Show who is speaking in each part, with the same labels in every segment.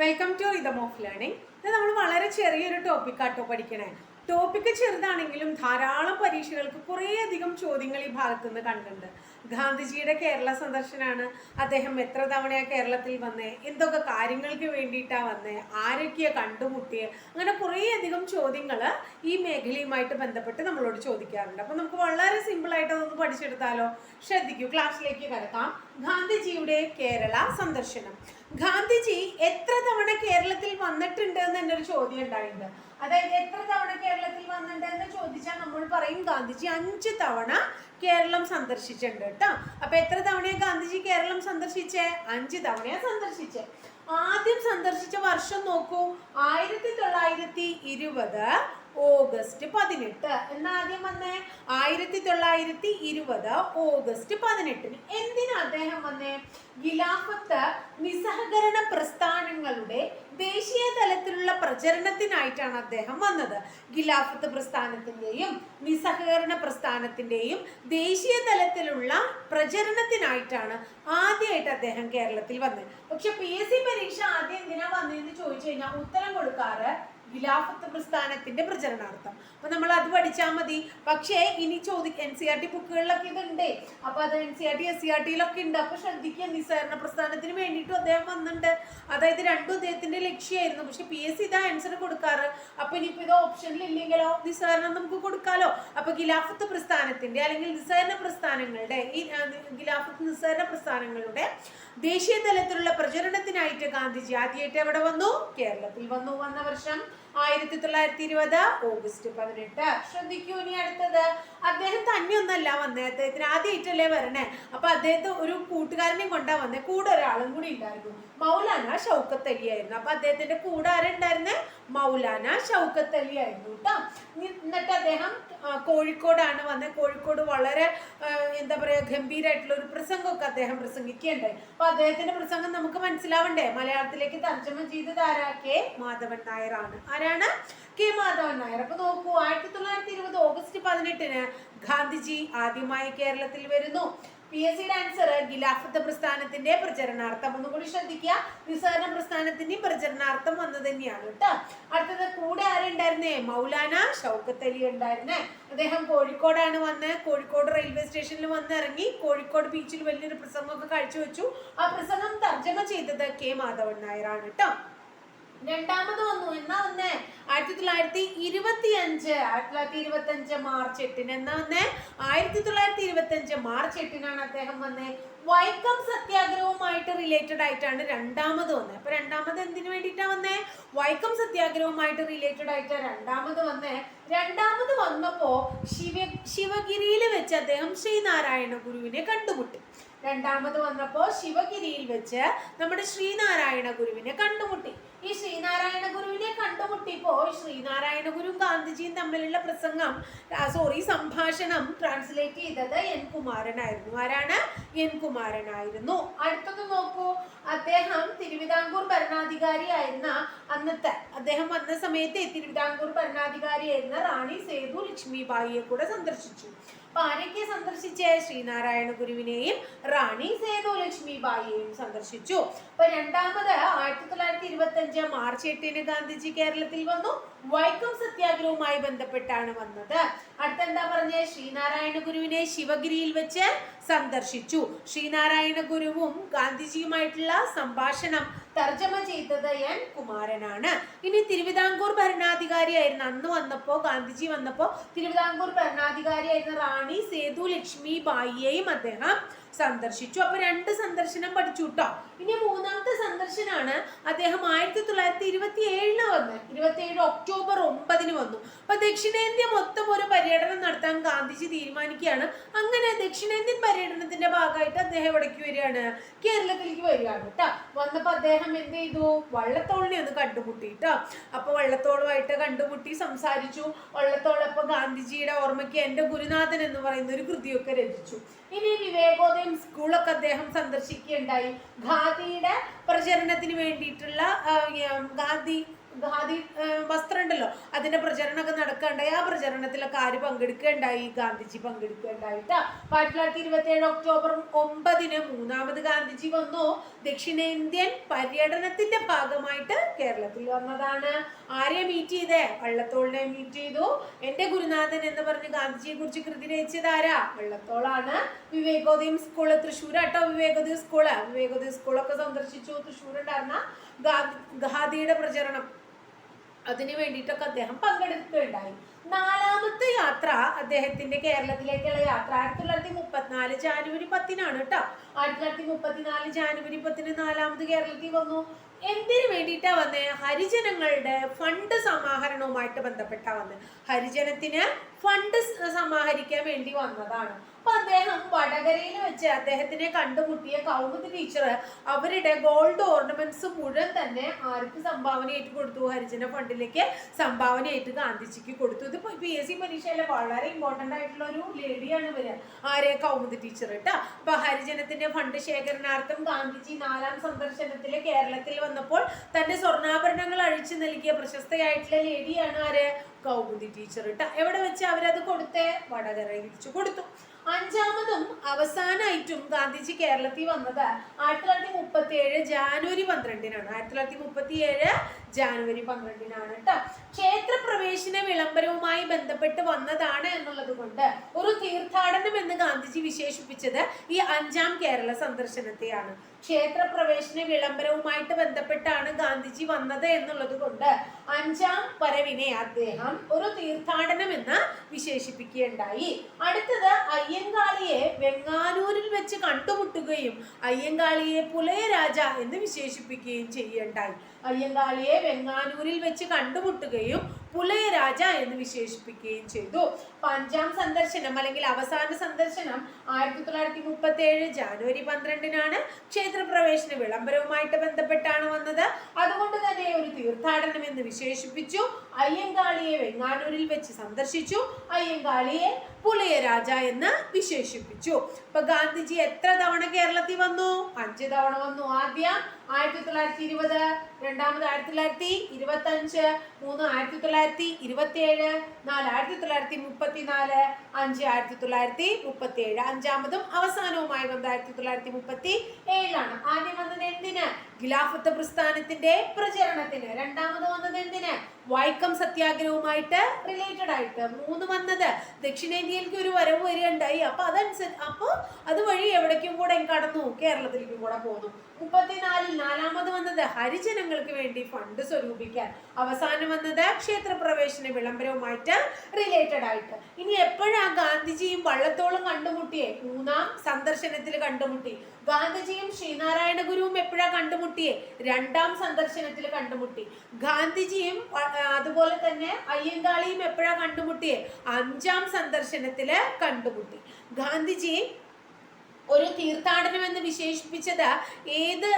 Speaker 1: Welcome to rhythm of learning ഇത് നമ്മൾ വളരെ ചെറിയൊരു ടോപ്പിക്കാട്ടോ പഠിക്കണേ. ടോപ്പിക്ക് ചെറുതാണെങ്കിലും ധാരാളം പരീക്ഷകൾക്ക് കുറേയധികം ചോദ്യങ്ങൾ ഈ ഭാഗത്തു നിന്ന് കണ്ടിട്ടുണ്ട്. ഗാന്ധിജിയുടെ കേരള സന്ദർശനമാണ് അദ്ദേഹം എത്ര തവണയാണ് കേരളത്തിൽ വന്നേ? എന്തൊക്കെ കാര്യങ്ങൾക്ക് വേണ്ടിയിട്ടാണ് വന്നേ? ആരൊക്കെയാ കണ്ടുമുട്ടിയേ? അങ്ങനെ കുറേയധികം ചോദ്യങ്ങൾ ഈ മേഖലയുമായിട്ട് ബന്ധപ്പെട്ട് നമ്മളോട് ചോദിക്കാറുണ്ട്. അപ്പം നമുക്ക് വളരെ സിമ്പിളായിട്ട് അതൊന്ന് പഠിച്ചെടുത്താലോ? ശ്രദ്ധിക്കൂ. ക്ലാസ്സിലേക്ക് കിടക്കാം. ഗാന്ധിജിയുടെ കേരള സന്ദർശനം. ഗാന്ധിജി എത്ര തവണ കേരളത്തിൽ വന്നിട്ടുണ്ട് എന്ന് എന്നൊരു ചോദ്യം ഉണ്ടായിട്ടുണ്ട്. അതായത് എത്ര തവണ കേരളത്തിൽ വന്നിട്ടുണ്ടെന്ന് ചോദിച്ചാൽ നമ്മൾ പറയും ഗാന്ധിജി അഞ്ച് തവണ കേരളം സന്ദർശിച്ചിട്ടുണ്ട് കേട്ടോ. അപ്പൊ എത്ര തവണയാണ് ഗാന്ധിജി കേരളം സന്ദർശിച്ചേ? അഞ്ച് തവണയാ സന്ദർശിച്ചേ. ആദ്യം സന്ദർശിച്ച വർഷം നോക്കൂ ആയിരത്തി തൊള്ളായിരത്തി ഇരുപത് ഓഗസ്റ്റ് പതിനെട്ട്. എന്നാദ്യം വന്നേ? ആയിരത്തി തൊള്ളായിരത്തി ഇരുപത് ഓഗസ്റ്റ് പതിനെട്ടിന്. എന്തിനാ അദ്ദേഹം വന്നേ? ഖിലാഫത്ത് നിസ്സഹകരണ പ്രസ്ഥാനങ്ങളുടെ ദേശീയ തലത്തിലുള്ള പ്രചരണത്തിനായിട്ടാണ് അദ്ദേഹം വന്നത്. ഖിലാഫത്ത് പ്രസ്ഥാനത്തിന്റെയും നിസ്സഹകരണ പ്രസ്ഥാനത്തിന്റെയും ദേശീയ തലത്തിലുള്ള പ്രചരണത്തിനായിട്ടാണ് ആദ്യമായിട്ട് അദ്ദേഹം കേരളത്തിൽ വന്നത്. പക്ഷെ പി എസ് സി പരീക്ഷ ആദ്യം എന്തിനാ വന്നതെന്ന് ചോദിച്ചു കഴിഞ്ഞാൽ ഉത്തരം കൊടുക്കാറ് ഖിലാഫത്ത് പ്രസ്ഥാനത്തിന്റെ പ്രചരണാർത്ഥം. അപ്പൊ നമ്മൾ അത് പഠിച്ചാൽ മതി. പക്ഷേ ഇനി ചോദിക്ക എൻ സി ആർ ടി ബുക്കുകളിലൊക്കെ ഇതുണ്ട്. അപ്പൊ അത് N C R T S C R ടിയിലൊക്കെ ഉണ്ട്. അപ്പൊ ശ്രദ്ധിക്കുക നിസ്സഹരണ പ്രസ്ഥാനത്തിന് വേണ്ടിയിട്ടും അദ്ദേഹം വന്നിട്ടുണ്ട്. അതായത് രണ്ടും അദ്ദേഹത്തിന്റെ ലക്ഷ്യമായിരുന്നു. പക്ഷെ പി എസ് സി ഇതാ ആൻസർ കൊടുക്കാറ്. അപ്പൊ ഇനിയിപ്പോ ഇത് ഓപ്ഷനിൽ ഇല്ലെങ്കിലോ നിസ്സഹരണം നമുക്ക് കൊടുക്കാലോ. അപ്പൊ ഖിലാഫത്ത് പ്രസ്ഥാനത്തിന്റെ അല്ലെങ്കിൽ നിസ്സഹരണ പ്രസ്ഥാനങ്ങളുടെ ഈ ഖിലാഫത്ത് നിസ്സഹരണ പ്രസ്ഥാനങ്ങളുടെ ദേശീയ തലത്തിലുള്ള പ്രചരണത്തിനായിട്ട് ഗാന്ധിജി ആദ്യമായിട്ട് എവിടെ വന്നു? കേരളത്തിൽ വന്നു വന്ന വർഷം. ആയിരത്തി തൊള്ളായിരത്തി ഇരുപത് ഓഗസ്റ്റ് പതിനെട്ട്. ശ്രദ്ധിക്കൂ ഇനി അടുത്തത്. അദ്ദേഹം തന്നെയൊന്നല്ല വന്നേ. അദ്ദേഹത്തിന് ആദ്യമായിട്ടല്ലേ വരണേ. അപ്പൊ അദ്ദേഹത്തെ ഒരു കൂട്ടുകാരനെയും കൊണ്ടാ വന്നേ. കൂടെ ഒരാളും കൂടി ഉണ്ടായിരുന്നു. മൗലാന ഷൗക്കത്ത് അലി ആയിരുന്നു. അപ്പൊ അദ്ദേഹത്തിന്റെ കൂടെ ആരുണ്ടായിരുന്നേ? മൗലാന ഷൗക്കത്ത് അലി ആയിരുന്നു കേട്ടോ എന്നിട്ട് അദ്ദേഹം കോഴിക്കോടാണ് വന്നത് കോഴിക്കോട് വളരെ എന്താ പറയാ ഗംഭീരമായിട്ടുള്ള ഒരു പ്രസംഗമൊക്കെ അദ്ദേഹം പ്രസംഗിക്കുകയുണ്ടായി അപ്പൊ അദ്ദേഹത്തിന്റെ പ്രസംഗം നമുക്ക് മനസ്സിലാവണ്ടേ? മലയാളത്തിലേക്ക് തർജമ ചെയ്തത് ആരാ കെ മാധവൻ നായരാണ്. ആരാണ്? കെ മാധവൻ നായർ. അപ്പൊ നോക്കൂ ആയിരത്തി തൊള്ളായിരത്തി ഇരുപത് ഓഗസ്റ്റ് പതിനെട്ടിന് ഗാന്ധിജി ആദ്യമായി കേരളത്തിൽ വരുന്നു. പി എസ് സിയുടെ ആൻസർ ഖിലാഫത്ത് പ്രസ്ഥാനത്തിന്റെ പ്രചരണാർത്ഥം. ഒന്നുകൂടി ശ്രദ്ധിക്കുക നിസ്സാരണ പ്രസ്ഥാനത്തിന്റെ പ്രചരണാർത്ഥം വന്നത് തന്നെയാണ് കേട്ടോ അടുത്തത് കൂടെ ആരുണ്ടായിരുന്നേ? മൗലാന ഷൗക്കത്ത് അലി ഉണ്ടായിരുന്നേ. അദ്ദേഹം കോഴിക്കോടാണ് വന്ന് കോഴിക്കോട് റെയിൽവേ സ്റ്റേഷനിൽ വന്ന് ഇറങ്ങി കോഴിക്കോട് ബീച്ചിൽ വലിയൊരു പ്രസംഗമൊക്കെ കാഴ്ചവെച്ചു. ആ പ്രസംഗം തർജമ ചെയ്തത് കെ മാധവൻ നായരാണ് കേട്ടോ രണ്ടാമത് വന്നു. എന്നാ വന്നേ? ആയിരത്തി തൊള്ളായിരത്തി ഇരുപത്തി അഞ്ച് ആയിരത്തി തൊള്ളായിരത്തി ഇരുപത്തി അഞ്ച് മാർച്ച് എട്ടിന് എന്നാ വന്നേ? ആയിരത്തി തൊള്ളായിരത്തി ഇരുപത്തി അഞ്ച് മാർച്ച് എട്ടിനാണ് അദ്ദേഹം വന്നേ. വൈക്കം സത്യാഗ്രഹവുമായിട്ട് റിലേറ്റഡ് ആയിട്ടാണ് രണ്ടാമത് വന്നത് അപ്പൊ രണ്ടാമത് എന്തിനു വേണ്ടിയിട്ടാണ് വന്നേ? വൈക്കം സത്യാഗ്രഹവുമായിട്ട് റിലേറ്റഡ് ആയിട്ട് രണ്ടാമത് വന്നേ. രണ്ടാമത് വന്നപ്പോ ശിവ ശിവഗിരിയിൽ വെച്ച് അദ്ദേഹം ശ്രീനാരായണ ഗുരുവിനെ കണ്ടുമുട്ടി. രണ്ടാമത് വന്നപ്പോ ശിവഗിരിയിൽ വെച്ച് നമ്മുടെ ശ്രീനാരായണ ഗുരുവിനെ കണ്ടുമുട്ടി. ഈ ശ്രീനാരായണ ഗുരുവിനെ കണ്ടുമുട്ടിപ്പോ ശ്രീനാരായണ ഗുരുവും ഗാന്ധിജിയും തമ്മിലുള്ള പ്രസംഗം സോറി സംഭാഷണം ട്രാൻസ്ലേറ്റ് ചെയ്തത് എൻ കുമാരനായിരുന്നു. ആരാണ്? എൻ കുമാരനായിരുന്നു. അടുത്തത് നോക്കൂ. അദ്ദേഹം തിരുവിതാംകൂർ ഭരണാധികാരിയായിരുന്ന അന്നത്തെ അദ്ദേഹം വന്ന സമയത്ത് തിരുവിതാംകൂർ ഭരണാധികാരിയായിരുന്ന റാണി സേതു ലക്ഷ്മിബായിയെ കൂടെ സന്ദർശിച്ചു. ആരൊക്കെ സന്ദർശിച്ച? ശ്രീനാരായണ ഗുരുവിനെയും റാണി സേതു ലക്ഷ്മിബായിയെയും സന്ദർശിച്ചു. അപ്പൊ രണ്ടാമത് ആയിരത്തി തൊള്ളായിരത്തി ഇരുപത്തി അഞ്ച് മാർച്ച് എട്ടിന് ഗാന്ധിജി കേരളത്തിൽ വന്നു. വൈക്കം സത്യാഗ്രഹവുമായി ബന്ധപ്പെട്ടാണ് വന്നത്. അടുത്ത എന്താ പറഞ്ഞേ? ശ്രീനാരായണ ഗുരുവിനെ ശിവഗിരിയിൽ വെച്ച് സന്ദർശിച്ചു. ശ്രീനാരായണ ഗുരുവും ഗാന്ധിജിയുമായിട്ടുള്ള സംഭാഷണം തർജമ ചെയ്തത് എൻ കുമാരനാണ്. ഇനി തിരുവിതാംകൂർ ഭരണാധികാരിയായിരുന്ന അന്ന് വന്നപ്പോ ഗാന്ധിജി വന്നപ്പോ തിരുവിതാംകൂർ ഭരണാധികാരിയായിരുന്ന റാണി സേതു ലക്ഷ്മി ബായിയെയും അദ്ദേഹം സന്ദർശിച്ചു. അപ്പൊ രണ്ട് സന്ദർശനം പഠിച്ചു കേട്ടോ ഇനി മൂന്നാമത്തെ സന്ദർശനാണ് അദ്ദേഹം ആയിരത്തി തൊള്ളായിരത്തി ഇരുപത്തി ഏഴിന് വന്ന് ഇരുപത്തി ഏഴ് ഒക്ടോബർ ഒമ്പതിന് വന്നു. അപ്പൊ ദക്ഷിണേന്ത്യ മൊത്തം ഒരു പര്യടനം നടത്താൻ ഗാന്ധിജി തീരുമാനിക്കുകയാണ്. അങ്ങനെ ദക്ഷിണേന്ത്യൻ പര്യടനത്തിന്റെ ഭാഗമായിട്ട് അദ്ദേഹം എവിടേക്ക് വരികയാണ്? കേരളത്തിലേക്ക് വരികയാണ് കേട്ടോ വന്നപ്പോ അദ്ദേഹം എന്ത് ചെയ്തു? വള്ളത്തോളിനെ ഒന്ന് കണ്ടുമുട്ടി കേട്ടോ അപ്പൊ വള്ളത്തോളുമായിട്ട് കണ്ടുമുട്ടി സംസാരിച്ചു. വള്ളത്തോളപ്പൊ ഗാന്ധിജിയുടെ ഓർമ്മയ്ക്ക് എന്റെ ഗുരുനാഥൻ എന്ന് പറയുന്ന ഒരു കൃതിയൊക്കെ രചിച്ചു. ഇനി വിവേകോദയം സ്കൂളൊക്കെ അദ്ദേഹം സന്ദർശിക്കുകയുണ്ടായി. ഖാദിയുടെ പ്രചരണത്തിന് വേണ്ടിയിട്ടുള്ള ഖാദി ഖാദി വസ്ത്രം ഉണ്ടല്ലോ അതിന്റെ പ്രചരണമൊക്കെ നടക്കുകയുണ്ടായി. ആ പ്രചരണത്തിലൊക്കെ ആര് പങ്കെടുക്കുകയുണ്ടായി? ഗാന്ധിജി പങ്കെടുക്കുകയുണ്ടായിട്ടാ ആയിരത്തി തൊള്ളായിരത്തി ഇരുപത്തി ഏഴ് ഒക്ടോബർ ഒമ്പതിന് മൂന്നാമത് ഗാന്ധിജി വന്നു. ദക്ഷിണേന്ത്യൻ പര്യടനത്തിന്റെ ഭാഗമായിട്ട് കേരളത്തിൽ വന്നതാണ്. ആരെ മീറ്റ് ചെയ്തേ? വള്ളത്തോളിനെ മീറ്റ് ചെയ്തു. എന്റെ ഗുരുനാഥൻ എന്ന് പറഞ്ഞ് ഗാന്ധിജിയെ കുറിച്ച് കൃതി രചിച്ചത് ആരാ? വള്ളത്തോളാണ്. വിവേകോദയം സ്കൂൾ തൃശ്ശൂർ ആട്ടോ വിവേകോദയം സ്കൂൾ വിവേകോദയം സ്കൂളൊക്കെ സന്ദർശിച്ചു. തൃശ്ശൂർ ഉണ്ടായിരുന്ന ഗാന്ധി ഖാദിയുടെ പ്രചരണം. അതിനു വേണ്ടിയിട്ടൊക്കെ അദ്ദേഹം പങ്കെടുക്കുകയുണ്ടായി. നാലാമത്തെ യാത്ര അദ്ദേഹത്തിന്റെ കേരളത്തിലേക്കുള്ള യാത്ര ആയിരത്തി തൊള്ളായിരത്തി മുപ്പത്തിനാല് ജാനുവരി പത്തിനാണ് കേട്ടോ. ആയിരത്തി തൊള്ളായിരത്തി മുപ്പത്തിനാല് ജാനുവരി പത്തിന് നാലാമത് കേരളത്തിൽ വന്നു. എന്തിനു വേണ്ടിയിട്ടാ വന്നേ? ഹരിജനങ്ങളുടെ ഫണ്ട് സമാഹരണവുമായിട്ട് ബന്ധപ്പെട്ടാ വന്നത് ഹരിജനത്തിന് ഫണ്ട് സമാഹരിക്കാൻ വേണ്ടി വന്നതാണ്. അപ്പൊ അദ്ദേഹം വടകരയിൽ വെച്ച് അദ്ദേഹത്തിനെ കണ്ടുമുട്ടിയ കൗമുദി ടീച്ചർ അവരുടെ ഗോൾഡ് ഓർണമെന്റ്സ് മുഴുവൻ തന്നെ ആർക്ക് സംഭാവനയായിട്ട് കൊടുത്തു ഹരിജന ഫണ്ടിലേക്ക് സംഭാവനയായിട്ട് ഗാന്ധിജിക്ക് കൊടുത്തു. ഇത് പി എസ് സി പരീക്ഷയിലെ വളരെ ഇമ്പോർട്ടന്റ് ആയിട്ടുള്ള ഒരു ലേഡിയാണ് ഇവർ. ആരെ? കൗമുദി ടീച്ചർ കേട്ടോ അപ്പൊ ഹരിജനത്തിന്റെ ഫണ്ട് ശേഖരണാർത്ഥം ഗാന്ധിജി നാലാം സന്ദർശനത്തിൽ കേരളത്തിൽ വന്നപ്പോൾ തന്റെ സ്വർണാഭരണങ്ങൾ അഴിച്ചു നൽകിയ പ്രശസ്തയായിട്ടുള്ള ലേഡിയാണ് ആര്? കൗമുദി ടീച്ചർ കേട്ടോ എവിടെ വെച്ച് അവരത് കൊടുത്തേ? വടകരയിൽ വെച്ച് കൊടുത്തു. അഞ്ചാമതും അവസാനമായിട്ടും ഗാന്ധിജി കേരളത്തിൽ വന്നത് ആയിരത്തി തൊള്ളായിരത്തി മുപ്പത്തി ഏഴ് ജാനുവരി പന്ത്രണ്ടിനാണ്. ആയിരത്തി തൊള്ളായിരത്തി മുപ്പത്തി ഏഴ് ജാനുവരി പന്ത്രണ്ടിനാണ് കേട്ടോ ക്ഷേത്രപ്രവേശന വിളംബരവുമായി ബന്ധപ്പെട്ട് വന്നതാണ് എന്നുള്ളത് കൊണ്ട് ഒരു തീർത്ഥാടനം എന്ന് ഗാന്ധിജി വിശേഷിപ്പിച്ചത് ഈ അഞ്ചാം കേരള സന്ദർശനത്തെയാണ്. ക്ഷേത്രപ്രവേശന വിളംബരവുമായിട്ട് ബന്ധപ്പെട്ടാണ് ഗാന്ധിജി വന്നത് എന്നുള്ളത് കൊണ്ട് അഞ്ചാം വരവിനെ അദ്ദേഹം ഒരു തീർത്ഥാടനം എന്ന് വിശേഷിപ്പിക്കുകയുണ്ടായി. അടുത്തത് അയ്യങ്കാളിയെ വെങ്ങാനൂരിൽ വെച്ച് കണ്ടുമുട്ടുകയും അയ്യങ്കാളിയെ പുലയ രാജ എന്ന് വിശേഷിപ്പിക്കുകയും ചെയ്യണ്ടായി. അയ്യങ്കാളിയെ വെങ്ങാനൂരിൽ വെച്ച് കണ്ടുമുട്ടുകയും പുലയ രാജ എന്ന് വിശേഷിപ്പിക്കുകയും ചെയ്തു. അപ്പൊ അഞ്ചാം സന്ദർശനം അല്ലെങ്കിൽ അവസാന സന്ദർശനം ആയിരത്തി തൊള്ളായിരത്തി മുപ്പത്തി ഏഴ് ജാനുവരി പന്ത്രണ്ടിനാണ് ക്ഷേത്രപ്രവേശന വിളംബരവുമായിട്ട് ബന്ധപ്പെട്ടാണ് വന്നത്. അതുകൊണ്ട് ഒരു തീർത്ഥാടനം എന്ന് വിശേഷിപ്പിച്ചു. അയ്യങ്കാളിയെ വെങ്ങാനൂരിൽ വെച്ച് സന്ദർശിച്ചു. അയ്യങ്കാളിയെ പുളിയ രാജ എന്ന് വിശേഷിപ്പിച്ചു. അപ്പൊ ഗാന്ധിജി എത്ര തവണ കേരളത്തിൽ വന്നു? അഞ്ച് തവണ വന്നു ആദ്യം. ആയിരത്തി തൊള്ളായിരത്തി ഇരുപത് രണ്ടാമത് ആയിരത്തി തൊള്ളായിരത്തി ഇരുപത്തി അഞ്ച് മൂന്ന് ആയിരത്തി തൊള്ളായിരത്തി ഇരുപത്തി ഏഴ് നാല് ആയിരത്തി തൊള്ളായിരത്തി മുപ്പത്തി നാല് അഞ്ച് ആയിരത്തി തൊള്ളായിരത്തി മുപ്പത്തി ഏഴ് അഞ്ചാമതും അവസാനവുമായി വന്നത് ആയിരത്തി തൊള്ളായിരത്തി മുപ്പത്തി ഏഴിലാണ് ആദ്യം വന്നത് എന്തിന്? ഖിലാഫത്ത് പ്രസ്ഥാനത്തിന്റെ പ്രചരണത്തിന്. രണ്ടാമത് വന്നത് എന്തിന്? വൈക്കം സത്യാഗ്രഹവുമായിട്ട് റിലേറ്റഡ് ആയിട്ട്. മൂന്ന് വന്നത് ദക്ഷിണേന്ത്യയിലേക്ക് ഒരു വരവ് വരികയുണ്ടായി. അപ്പൊ അതനുസരിച്ച് അപ്പോൾ അതുവഴി എവിടേക്കും കൂടെ കടന്നു. കേരളത്തിലേക്കും കൂടെ പോന്നു. മുപ്പത്തിനാലിൽ നാലാമത് വന്നത് ഹരിജനങ്ങൾക്ക് വേണ്ടി ഫണ്ട് സ്വരൂപിക്കാൻ. അവസാനം വന്നത് ക്ഷേത്രപ്രവേശന വിളംബരവുമായിട്ട് റിലേറ്റഡ് ആയിട്ട്. ഇനി എപ്പോഴാ ഗാന്ധിജിയും വള്ളത്തോളം കണ്ടുമുട്ടിയേ? മൂന്നാം സന്ദർശനത്തിൽ കണ്ടുമുട്ടി. ഗാന്ധിജിയും ശ്രീനാരായണ ഗുരുവും എപ്പോഴാ കണ്ടുമുട്ടിയേ? രണ്ടാം സന്ദർശനത്തിൽ കണ്ടുമുട്ടി. ഗാന്ധിജിയും അതുപോലെ തന്നെ അയ്യങ്കാളിയും എപ്പോഴാ കണ്ടുമുട്ടിയേ? അഞ്ചാം സന്ദർശനത്തിൽ കണ്ടുമുട്ടി. ഗാന്ധിജി ഒരു തീർത്ഥാടനം എന്ന് വിശേഷിപ്പിച്ചത് ഏത്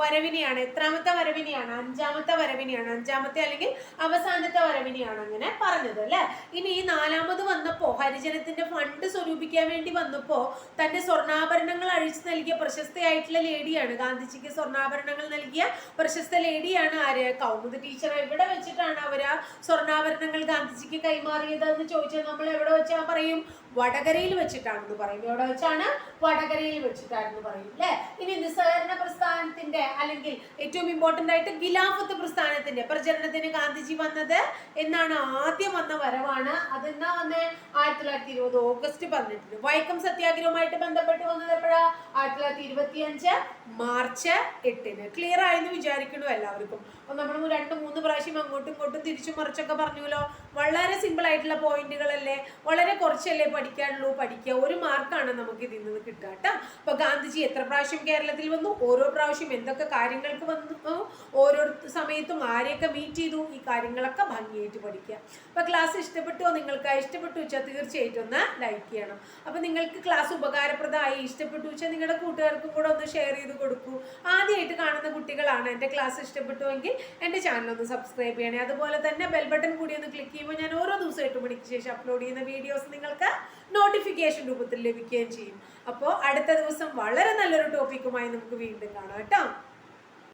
Speaker 1: വരവിനെയാണ്? എത്രാമത്തെ വരവിനെയാണ്? അഞ്ചാമത്തെ വരവിനെയാണ്? അഞ്ചാമത്തെ അല്ലെങ്കിൽ അവസാനത്തെ വരവിനെയാണ് അങ്ങനെ പറഞ്ഞത് അല്ലെ? ഇനി ഈ നാലാമത് വന്നപ്പോ ഹരിജനത്തിന്റെ ഫണ്ട് സ്വരൂപിക്കാൻ വേണ്ടി വന്നപ്പോ തന്റെ സ്വർണാഭരണങ്ങൾ അഴിച്ചു നൽകിയ പ്രശസ്തയായിട്ടുള്ള ലേഡിയാണ്. ഗാന്ധിജിക്ക് സ്വർണാഭരണങ്ങൾ നൽകിയ പ്രശസ്ത ലേഡിയാണ് ആര്? കൗമുദി ടീച്ചർ. എവിടെ വെച്ചിട്ടാണ് അവർ ആ സ്വർണാഭരണങ്ങൾ ഗാന്ധിജിക്ക് കൈമാറിയത് എന്ന് ചോദിച്ചാൽ നമ്മൾ എവിടെ വെച്ചാൽ പറയും? വടകരയിൽ വെച്ചിട്ടാണെന്ന് പറയും. എവിടെ വെച്ചാണ്? വടകരയിൽ വെച്ചിട്ടാണെന്ന് പറയും അല്ലെ ഇനി നിസ്സഹകരണ പ്രസ്ഥാനത്തിന്റെ അല്ലെങ്കിൽ ഏറ്റവും ഇമ്പോർട്ടന്റ് ആയിട്ട് ഖിലാഫത്ത് പ്രസ്ഥാനത്തിന്റെ പ്രചരണത്തിന് ഗാന്ധിജി വന്നത് എന്നാണ് ആദ്യം വന്ന വരവാണ്. അതെന്നാ വന്നേ? ആയിരത്തി തൊള്ളായിരത്തി ഇരുപത് ഓഗസ്റ്റ് പതിനെട്ടിന്. വൈക്കം സത്യാഗ്രഹവുമായിട്ട് ബന്ധപ്പെട്ട് വന്നത് എപ്പോഴാ? ആയിരത്തി തൊള്ളായിരത്തി ഇരുപത്തി അഞ്ച് മാർച്ച് എട്ടിന്. ക്ലിയർ ആയെന്ന് വിചാരിക്കണു എല്ലാവർക്കും. അപ്പൊ നമ്മൾ രണ്ട് മൂന്ന് പ്രാവശ്യം അങ്ങോട്ടും ഇങ്ങോട്ടും തിരിച്ചു മറിച്ചൊക്കെ പറഞ്ഞല്ലോ വളരെ സിമ്പിൾ ആയിട്ടുള്ള പോയിന്റുകളല്ലേ? വളരെ കുറച്ചല്ലേ പഠിക്കാനുള്ളൂ? പഠിക്കുക. ഒരു മാർക്കാണ് നമുക്ക് ഇതിൽ നിന്ന് കിട്ടുക കേട്ടോ. അപ്പൊ ഗാന്ധിജി എത്ര പ്രാവശ്യം കേരളത്തിൽ വന്നു? ഓരോ പ്രാവശ്യം എന്തൊക്കെ കാര്യങ്ങൾക്ക് വന്നു? ഓരോ സമയത്തും ആരെയൊക്കെ മീറ്റ് ചെയ്തു? ഈ കാര്യങ്ങളൊക്കെ ഭംഗിയായിട്ട് പഠിക്കുക. അപ്പൊ ക്ലാസ് ഇഷ്ടപ്പെട്ടോ നിങ്ങൾക്ക്? ഇഷ്ടപ്പെട്ടു വെച്ചാൽ തീർച്ചയായിട്ടും ഒന്ന് ലൈക്ക് ചെയ്യണം. അപ്പൊ നിങ്ങൾക്ക് ക്ലാസ് ഉപകാരപ്രദമായി ഇഷ്ടപ്പെട്ടു വെച്ചാൽ നിങ്ങളുടെ കൂട്ടുകാർക്കും കൂടെ ഒന്ന് ഷെയർ ചെയ്ത് കൊടുക്കൂ. ആദ്യമായിട്ട് കാണുന്ന കുട്ടികളാണ് എന്റെ ക്ലാസ് ഇഷ്ടപ്പെട്ടുവെങ്കിൽ എന്റെ ചാനൽ ഒന്ന് സബ്സ്ക്രൈബ് ചെയ്യണേ. അതുപോലെ തന്നെ ബെൽ ബട്ടൺ കൂടി ഒന്ന് ക്ലിക്ക് ചെയ്യുമ്പോൾ ഞാൻ ഓരോ ദിവസം എട്ട് മണിക്ക് ശേഷം അപ്ലോഡ് ചെയ്യുന്ന വീഡിയോസ് നിങ്ങൾക്ക് നോട്ടിഫിക്കേഷൻ രൂപത്തിൽ ലഭിക്കുകയും ചെയ്യും. അപ്പോൾ അടുത്ത ദിവസം വളരെ നല്ലൊരു ടോപ്പിക്കുമായി നമുക്ക് വീണ്ടും കാണാം കേട്ടോ.